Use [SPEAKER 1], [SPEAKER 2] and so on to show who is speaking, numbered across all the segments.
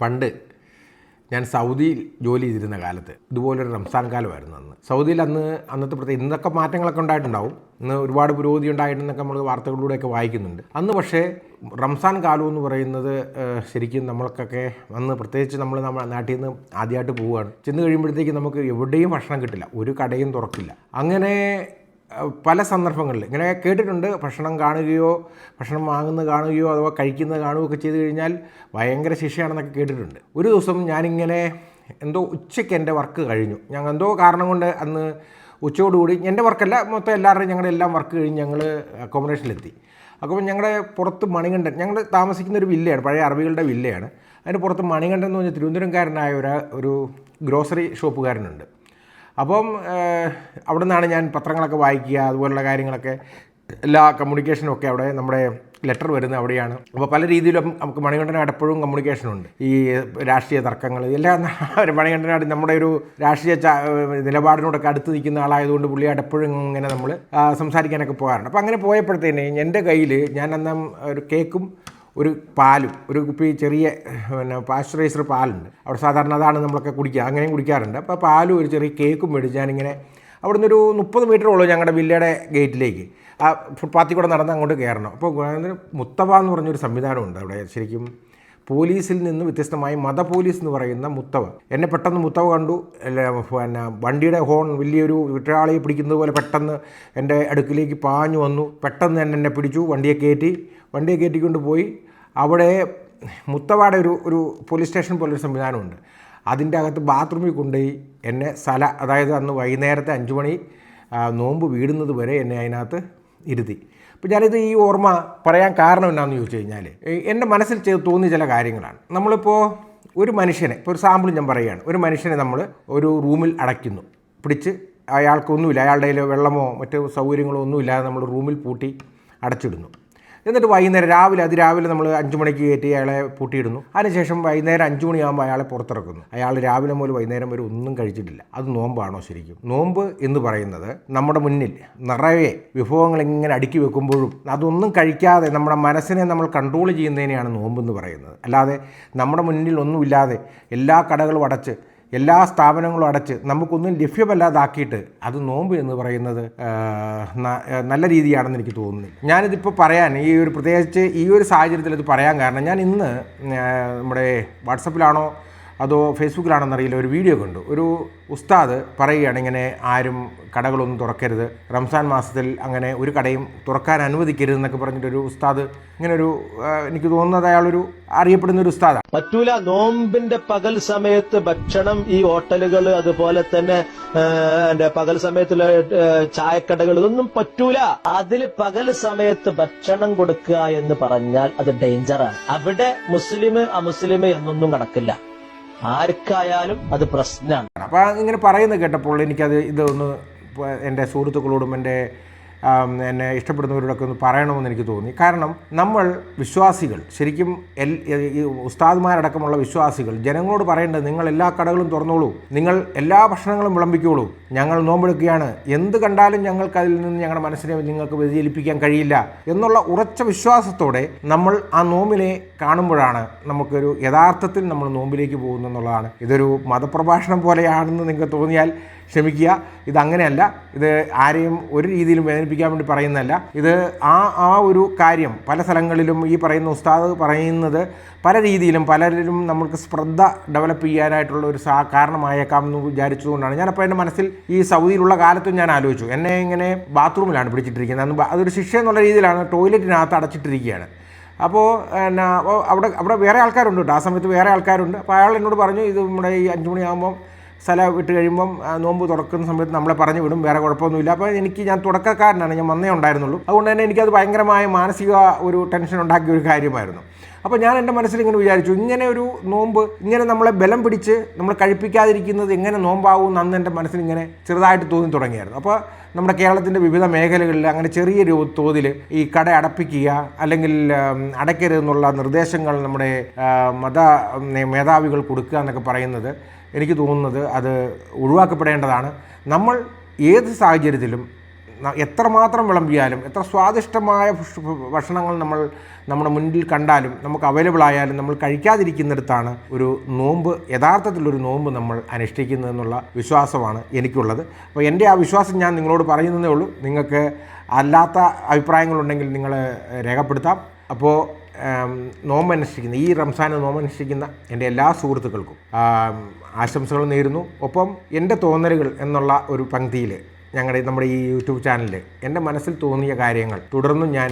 [SPEAKER 1] പണ്ട് ഞാൻ സൗദിയിൽ ജോലി ചെയ്തിരുന്ന കാലത്ത് ഇതുപോലൊരു റംസാൻ കാലമായിരുന്നു അന്ന്. സൗദിയിൽ അന്ന് അന്നത്തെ പ്രത്യേക ഇന്നൊക്കെ മാറ്റങ്ങളൊക്കെ ഉണ്ടായിട്ടുണ്ടാവും. ഇന്ന് ഒരുപാട് പുരോഗതി ഉണ്ടായിട്ടുണ്ടെന്നൊക്കെ നമ്മൾ വാർത്തകളിലൂടെയൊക്കെ വായിക്കുന്നുണ്ട്. അന്ന് പക്ഷേ റംസാൻ കാലം എന്ന് പറയുന്നത് ശരിക്കും നമ്മൾക്കൊക്കെ അന്ന് പ്രത്യേകിച്ച് നമ്മൾ നമ്മുടെ നാട്ടിൽ നിന്ന് ആദ്യമായിട്ട് പോവുകയാണ്. ചെന്ന് കഴിയുമ്പോഴത്തേക്ക് നമുക്ക് എവിടെയും ഭക്ഷണം കിട്ടില്ല. ഒരു കടയും തുറക്കില്ല. അങ്ങനെ പല സന്ദർഭങ്ങളിൽ. ഇങ്ങനെ കേട്ടിട്ടുണ്ട്. ഭക്ഷണം കാണുകയോ ഭക്ഷണം വാങ്ങുന്നത് കാണുകയോ അഥവാ കഴിക്കുന്നത് കാണുകയോ ഒക്കെ ചെയ്ത് കഴിഞ്ഞാൽ ഭയങ്കര ശിക്ഷയാണെന്നൊക്കെ കേട്ടിട്ടുണ്ട്. ഒരു ദിവസം ഞാനിങ്ങനെ എന്തോ ഉച്ചയ്ക്ക് എന്റെ വർക്ക് കഴിഞ്ഞു. ഞങ്ങൾ എന്തോ കാരണം കൊണ്ട് അന്ന് ഉച്ചയോടുകൂടി എന്റെ വർക്കല്ല മൊത്തം എല്ലാവരുടെയും ഞങ്ങളുടെ എല്ലാം വർക്ക് കഴിഞ്ഞ് ഞങ്ങൾ അക്കോമഡേഷനിലെത്തി. അപ്പോൾ ഞങ്ങളുടെ പുറത്ത് മണികണ്ഠൻ ഞങ്ങൾ താമസിക്കുന്ന ഒരു വില്ലയാണ് പഴയ അറബികളുടെ വില്ലയാണ്. അതിന്റെ പുറത്ത് മണികണ്ഠൻ എന്ന് പറഞ്ഞ തിരുവനന്തപുരംകാരനായ ഒരു ഒരു ഗ്രോസറി ഷോപ്പുകാരനുണ്ട്. അപ്പം അവിടെ നിന്നാണ് ഞാൻ പത്രങ്ങളൊക്കെ വായിക്കുക അതുപോലുള്ള കാര്യങ്ങളൊക്കെ എല്ലാ കമ്മ്യൂണിക്കേഷനും ഒക്കെ അവിടെ നമ്മുടെ ലെറ്റർ വരുന്നത് അവിടെയാണ്. അപ്പോൾ പല രീതിയിലും നമുക്ക് മണികണ്ഠനായിട്ട് എപ്പോഴും കമ്മ്യൂണിക്കേഷനുണ്ട് ഈ രാഷ്ട്രീയ തർക്കങ്ങൾ എല്ലാം ഒരു മണികണ്ഠനായിട്ട് നമ്മുടെ ഒരു രാഷ്ട്രീയ നിലപാടിനോടൊക്കെ അടുത്ത് നിൽക്കുന്ന ആളായതുകൊണ്ട് പുള്ളിയായിട്ട് എപ്പോഴും ഇങ്ങനെ നമ്മൾ സംസാരിക്കാനൊക്കെ പോകാറുണ്ട്. അപ്പോൾ അങ്ങനെ പോയപ്പോഴത്തേന് എന്റെ കയ്യിൽ ഞാൻ അന്ന് ഒരു കേക്കും ഒരു പാലും ഒരു കുപ്പി ചെറിയ പിന്നെ പാസ്ചറൈസർ പാലുണ്ട്. അവിടെ സാധാരണ അതാണ് നമ്മളൊക്കെ കുടിക്കുക അങ്ങനെയും കുടിക്കാറുണ്ട്. അപ്പോൾ പാലും ഒരു ചെറിയ കേക്കും മേടിച്ച് ഞാനിങ്ങനെ അവിടുന്ന് ഒരു മുപ്പത് മീറ്റർ ഉള്ളൂ ഞങ്ങളുടെ വില്ലയുടെ ഗേറ്റിലേക്ക്. ആ ഫുട്പാത്തിൽ കൂടെ നടന്ന് അങ്ങോട്ട് കയറണം. അപ്പോൾ മുത്തവ എന്ന് പറഞ്ഞൊരു സംവിധാനമുണ്ട് അവിടെ. ശരിക്കും പോലീസിൽ നിന്ന് വ്യത്യസ്തമായി മത പോലീസ് എന്ന് പറയുന്ന മുത്തവ. എന്നെ പെട്ടെന്ന് മുത്തവ കണ്ടു. പിന്നെ വണ്ടിയുടെ ഹോൺ വലിയൊരു വിട്ടയാളിയെ പിടിക്കുന്നത് പോലെ പെട്ടെന്ന് എന്റെ അടുക്കിലേക്ക് പാഞ്ഞു വന്നു. പെട്ടെന്ന് തന്നെ എന്നെ പിടിച്ചു. വണ്ടിയെ കയറ്റി. വണ്ടിയെ കയറ്റിക്കൊണ്ട് പോയി. അവിടെ മുത്തവാട ഒരു ഒരു പോലീസ് സ്റ്റേഷൻ പോലൊരു സംവിധാനമുണ്ട്. അതിന്റെ അകത്ത് ബാത്റൂമിൽ കൊണ്ടുപോയി എന്നെ സ്ഥല അതായത് അന്ന് വൈകുന്നേരത്തെ അഞ്ച് മണി നോമ്പ് വീടുന്നത് വരെ എന്നെ അതിനകത്ത് ഇരുത്തി. അപ്പോൾ ഞാനിത് ഈ ഓർമ്മ പറയാൻ കാരണം എന്നാന്ന് ചോദിച്ചു കഴിഞ്ഞാൽ എന്റെ മനസ്സിൽ ചെയ്ത് തോന്നിയ ചില കാര്യങ്ങളാണ്. നമ്മളിപ്പോൾ ഒരു മനുഷ്യനെ ഇപ്പോൾ ഒരു സാമ്പിൾ ഞാൻ പറയുകയാണ്. ഒരു മനുഷ്യനെ നമ്മൾ ഒരു റൂമിൽ അടയ്ക്കുന്നു. പിടിച്ച് അയാൾക്കൊന്നുമില്ല അയാളുടെ വെള്ളമോ മറ്റു സൗകര്യങ്ങളോ ഒന്നുമില്ലാതെ നമ്മൾ റൂമിൽ പൂട്ടി അടച്ചിടുന്നു. എന്നിട്ട് വൈകുന്നേരം രാവിലെ അതിരാവിലെ നമ്മൾ അഞ്ച് മണിക്ക് കയറ്റി അയാളെ പൂട്ടിയിടുന്നു. അതിനുശേഷം വൈകുന്നേരം അഞ്ച് മണിയാകുമ്പോൾ അയാളെ പുറത്തിറക്കുന്നു. അയാൾ രാവിലെ മുതൽ വൈകുന്നേരം വരെ ഒന്നും കഴിച്ചിട്ടില്ല. അത് നോമ്പാണോ ശരിക്കും? നോമ്പ് എന്ന് പറയുന്നത് നമ്മുടെ മുന്നിൽ നിറയെ വിഭവങ്ങൾ ഇങ്ങനെ അടുക്കി വെക്കുമ്പോഴും അതൊന്നും കഴിക്കാതെ നമ്മുടെ മനസ്സിനെ നമ്മൾ കൺട്രോൾ ചെയ്യുന്നതിനെയാണ് നോമ്പ് എന്ന് പറയുന്നത്. അല്ലാതെ നമ്മുടെ മുന്നിൽ ഒന്നുമില്ലാതെ എല്ലാ കടകളും അടച്ച് എല്ലാ സ്ഥാപനങ്ങളും അടച്ച് നമുക്കൊന്നും ലഭ്യമല്ലാതാക്കിയിട്ട് അത് നോമ്പ് എന്ന് പറയുന്നത് നല്ല രീതിയാണെന്ന് എനിക്ക് തോന്നുന്നു. ഞാനിതിപ്പോൾ പറയാൻ ഈ ഒരു പ്രത്യേകിച്ച് ഈ ഒരു സാഹചര്യത്തിൽ ഇത് പറയാൻ കാരണം ഞാൻ ഇന്ന് നമ്മുടെ വാട്സപ്പിലാണോ അതോ ഫേസ്ബുക്കിലാണെന്നറിയില്ല ഒരു വീഡിയോ കണ്ടു. ഒരു ഉസ്താദ് പറയുകയാണ് ഇങ്ങനെ ആരും കടകളൊന്നും തുറക്കരുത് റംസാൻ മാസത്തിൽ അങ്ങനെ ഒരു കടയും തുറക്കാൻ അനുവദിക്കരുത് എന്നൊക്കെ പറഞ്ഞിട്ടൊരു ഉസ്താദ് ഇങ്ങനെ ഒരു എനിക്ക് തോന്നുന്നത് അയാളൊരു അറിയപ്പെടുന്ന ഒരു ഉസ്താദാണ്
[SPEAKER 2] പറ്റൂല നോമ്പിന്റെ പകൽ സമയത്ത് ഭക്ഷണം ഈ ഹോട്ടലുകൾ അതുപോലെ തന്നെ പകൽ സമയത്തുള്ള ചായക്കടകൾ ഇതൊന്നും പറ്റൂല. അതിൽ പകൽ സമയത്ത് ഭക്ഷണം കൊടുക്കുക എന്ന് പറഞ്ഞാൽ അത് ഡേഞ്ചറാണ്. അവിടെ മുസ്ലിം അമുസ്ലിം എന്നൊന്നും കണക്കില്ല. ആർക്കായാലും അത് പ്രശ്നമാണ്.
[SPEAKER 1] അപ്പോൾ ഇങ്ങനെ പറയുന്നത് കേട്ടപ്പോൾ എനിക്കത് ഇതൊന്ന് എന്റെ സുഹൃത്തുക്കളോടും എന്റെ എന്നെ ഇഷ്ടപ്പെടുന്നവരോടൊക്കെ ഒന്ന് പറയണമെന്ന് എനിക്ക് തോന്നി. കാരണം നമ്മൾ വിശ്വാസികൾ ശരിക്കും എൽ ഉസ്താദ്മാരടക്കമുള്ള വിശ്വാസികൾ ജനങ്ങളോട് പറയേണ്ടത് നിങ്ങൾ എല്ലാ കടകളും തുറന്നോളൂ നിങ്ങൾ എല്ലാ ഭക്ഷണങ്ങളും വിളമ്പിക്കോളൂ ഞങ്ങൾ നോമ്പെടുക്കുകയാണ് എന്ത് കണ്ടാലും ഞങ്ങൾക്ക് അതിൽ നിന്ന് ഞങ്ങളുടെ മനസ്സിനെ നിങ്ങൾക്ക് വ്യതിചലിപ്പിക്കാൻ കഴിയില്ല എന്നുള്ള ഉറച്ച വിശ്വാസത്തോടെ നമ്മൾ ആ നോമ്പിനെ കാണുമ്പോഴാണ് നമുക്കൊരു യഥാർത്ഥത്തിൽ നമ്മൾ നോമ്പിലേക്ക് പോകുന്നു എന്നുള്ളതാണ്. ഇതൊരു മതപ്രഭാഷണം പോലെയാണെന്ന് നിങ്ങൾക്ക് തോന്നിയാൽ ക്ഷമിക്കുക. ഇതങ്ങനെയല്ല. ഇത് ആരെയും ഒരു രീതിയിലും വേദനിപ്പിക്കാൻ വേണ്ടി പറയുന്നതല്ല. ഇത് ആ ആ ഒരു കാര്യം പല സ്ഥലങ്ങളിലും ഈ പറയുന്ന ഉസ്താദ് പറയുന്നത് പല രീതിയിലും പലരിലും നമുക്ക് ശ്രദ്ധ ഡെവലപ്പ് ചെയ്യാനായിട്ടുള്ള ഒരു സാ കാരണമായേക്കാം എന്ന് വിചാരിച്ചുകൊണ്ടാണ് ഞാനപ്പോൾ എന്റെ മനസ്സിൽ ഈ സൗദിയിലുള്ള കാലത്തും ഞാൻ ആലോചിച്ചു. എന്നെ ഇങ്ങനെ ബാത്റൂമിലാണ് പിടിച്ചിട്ടിരിക്കുന്നത്. അന്ന് അതൊരു ശിക്ഷ എന്നുള്ള രീതിയിലാണ് ടോയ്ലറ്റിനകത്ത് അടച്ചിട്ടിരിക്കുകയാണ്. അപ്പോൾ എന്നാ അവിടെ അവിടെ വേറെ ആൾക്കാരുണ്ട് കേട്ടോ. ആ സമയത്ത് വേറെ ആൾക്കാരുണ്ട്. അപ്പോൾ അയാൾ എന്നോട് പറഞ്ഞു ഇത് നമ്മുടെ ഈ അഞ്ച് മണിയാകുമ്പം സ്ഥലം വിട്ട് കഴിയുമ്പം നോമ്പ് തുറക്കുന്ന സമയത്ത് നമ്മളെ പറഞ്ഞു വിടും വേറെ കുഴപ്പമൊന്നുമില്ല. അപ്പോൾ എനിക്ക് ഞാൻ തുടക്കക്കാരനാണ് ഞാൻ വന്നേ ഉണ്ടായിരുന്നുള്ളൂ. അതുകൊണ്ട് തന്നെ എനിക്കത് ഭയങ്കരമായ മാനസിക ഒരു ടെൻഷൻ ഉണ്ടാക്കിയ ഒരു കാര്യമായിരുന്നു. അപ്പോൾ ഞാൻ എന്റെ മനസ്സിൽ ഇങ്ങനെ വിചാരിച്ചു ഇങ്ങനെ ഒരു നോമ്പ് ഇങ്ങനെ നമ്മളെ ബലം പിടിച്ച് നമ്മൾ കഴിപ്പിക്കാതിരിക്കുന്നത് എങ്ങനെ നോമ്പാവും അന്ന് എന്റെ മനസ്സിൽ ഇങ്ങനെ ചെറുതായിട്ട് തോന്നി തുടങ്ങിയായിരുന്നു. അപ്പോൾ നമ്മുടെ കേരളത്തിന്റെ വിവിധ മേഖലകളിൽ അങ്ങനെ ചെറിയ തോതിൽ ഈ കട അടപ്പിക്കുക അല്ലെങ്കിൽ അടയ്ക്കരുതെന്നുള്ള നിർദ്ദേശങ്ങൾ നമ്മുടെ മത മേധാവികൾ കൊടുക്കുക എന്നൊക്കെ പറയുന്നത് എനിക്ക് തോന്നുന്നത് അത് ഒഴിവാക്കപ്പെടേണ്ടതാണ്. നമ്മൾ ഏത് സാഹചര്യത്തിലും എത്രമാത്രം വിളമ്പിയാലും എത്ര സ്വാദിഷ്ടമായ ഭക്ഷ- ഭക്ഷണങ്ങൾ നമ്മൾ നമ്മുടെ മുന്നിൽ കണ്ടാലും നമുക്ക് അവൈലബിൾ ആയാലും നമ്മൾ കഴിക്കാതിരിക്കുന്നിടത്താണ് ഒരു നോമ്പ് യഥാർത്ഥത്തിലൊരു നോമ്പ് നമ്മൾ അനുഷ്ഠിക്കുന്നതെന്നുള്ള വിശ്വാസമാണ് എനിക്കുള്ളത്. അപ്പോൾ എന്റെ ആ വിശ്വാസം ഞാൻ നിങ്ങളോട് പറയുന്നതേ ഉള്ളൂ. നിങ്ങൾക്ക് അല്ലാത്ത അഭിപ്രായങ്ങളുണ്ടെങ്കിൽ നിങ്ങൾ രേഖപ്പെടുത്താം. അപ്പോൾ നോമ്പ് അനുഷ്ഠിക്കുന്ന ഈ റംസാൻ നോമ്പ് അനുഷ്ഠിക്കുന്ന എന്റെ എല്ലാ സുഹൃത്തുക്കൾക്കും ആശംസകൾ നേരുന്നു. ഒപ്പം എന്റെ തോന്നലുകൾ എന്നുള്ള ഒരു പങ്ക്തിയിൽ ഞങ്ങളുടെ നമ്മുടെ ഈ യൂട്യൂബ് ചാനലിൽ എന്റെ മനസ്സിൽ തോന്നിയ കാര്യങ്ങൾ തുടർന്നും ഞാൻ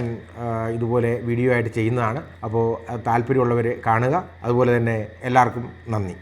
[SPEAKER 1] ഇതുപോലെ വീഡിയോ ആയിട്ട് ചെയ്യുന്നതാണ്. അപ്പോൾ താല്പര്യമുള്ളവർ കാണുക. അതുപോലെ തന്നെ എല്ലാവർക്കും നന്ദി.